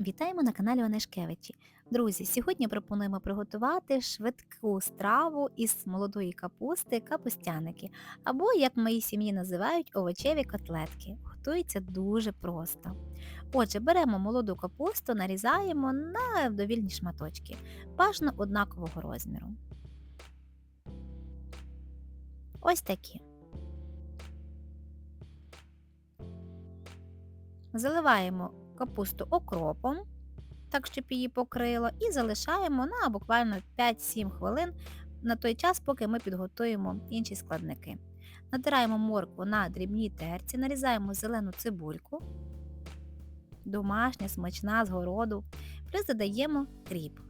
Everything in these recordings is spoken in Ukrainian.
Вітаємо на каналі Онешкевичі. Друзі, сьогодні пропонуємо приготувати швидку страву із молодої капусти капустяники, або, як в моїй сім'ї називають, овочеві котлетки. Готується дуже просто. Отже, беремо молоду капусту, нарізаємо на довільні шматочки, бажано однакового розміру. Ось такі. Заливаємо капусту окропом, так щоб її покрило, і залишаємо на буквально 5-7 хвилин на той час, поки ми підготуємо інші складники. Натираємо моркву на дрібній терці, нарізаємо зелену цибульку, домашня, смачна з городу, плюс додаємо кріп.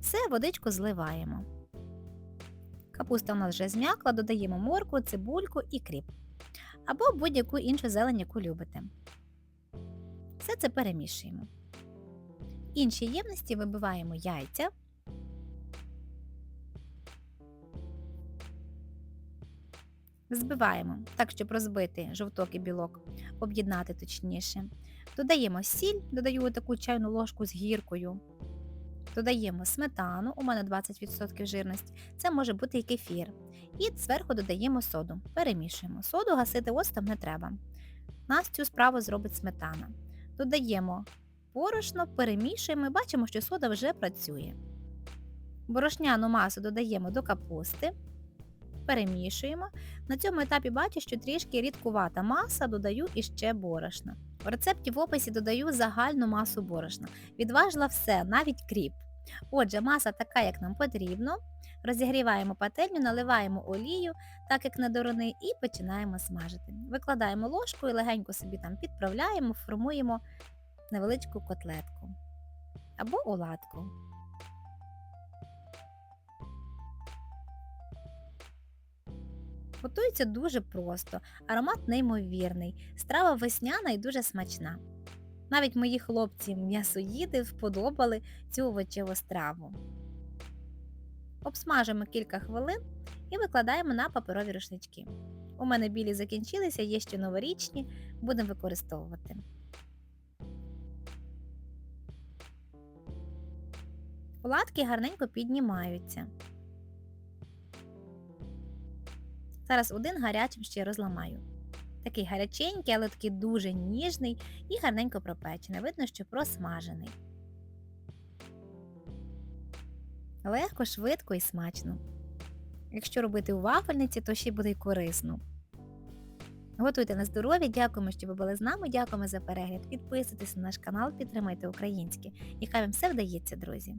Все, водичку зливаємо. Капуста у нас вже зм'якла, додаємо моркву, цибульку і кріп. Або будь-яку іншу зелень, яку любите. Все це перемішуємо. В іншій ємності вибиваємо яйця. Збиваємо так, щоб розбити жовток і білок, об'єднати точніше. Додаємо сіль, додаю таку чайну ложку з гіркою. Додаємо сметану, у мене 20% жирності, це може бути і кефір. І зверху додаємо соду. Перемішуємо. Соду гасити оцтом не треба. Нас цю справу зробить сметана. Додаємо борошно, перемішуємо і бачимо, що сода вже працює. Борошняну масу додаємо до капусти, перемішуємо. На цьому етапі бачу, що трішки рідкувата маса, додаю іще борошна. В рецепті в описі додаю загальну масу борошна. Відважила все, навіть кріп. Отже, маса така, як нам потрібно. Розігріваємо пательню, наливаємо олію, так як на дорони, і починаємо смажити. Викладаємо ложку і легенько собі там підправляємо, формуємо невеличку котлетку або оладку. Готується дуже просто, аромат неймовірний, страва весняна і дуже смачна. Навіть мої хлопці м'ясоїди вподобали цю овочеву страву. Обсмажимо кілька хвилин і викладаємо на паперові рушнички. У мене білі закінчилися, є ще новорічні, будемо використовувати. Оладки гарненько піднімаються. Зараз один гарячим ще розламаю. Такий гаряченький, але такий дуже ніжний і гарненько пропечений. Видно, що просмажений. Легко, швидко і смачно. Якщо робити у вафельниці, то ще буде й корисно. Готуйте на здоров'я, дякуємо, що ви були з нами, дякуємо за перегляд. Підписуйтесь на наш канал, підтримайте українське. І хай вам все вдається, друзі!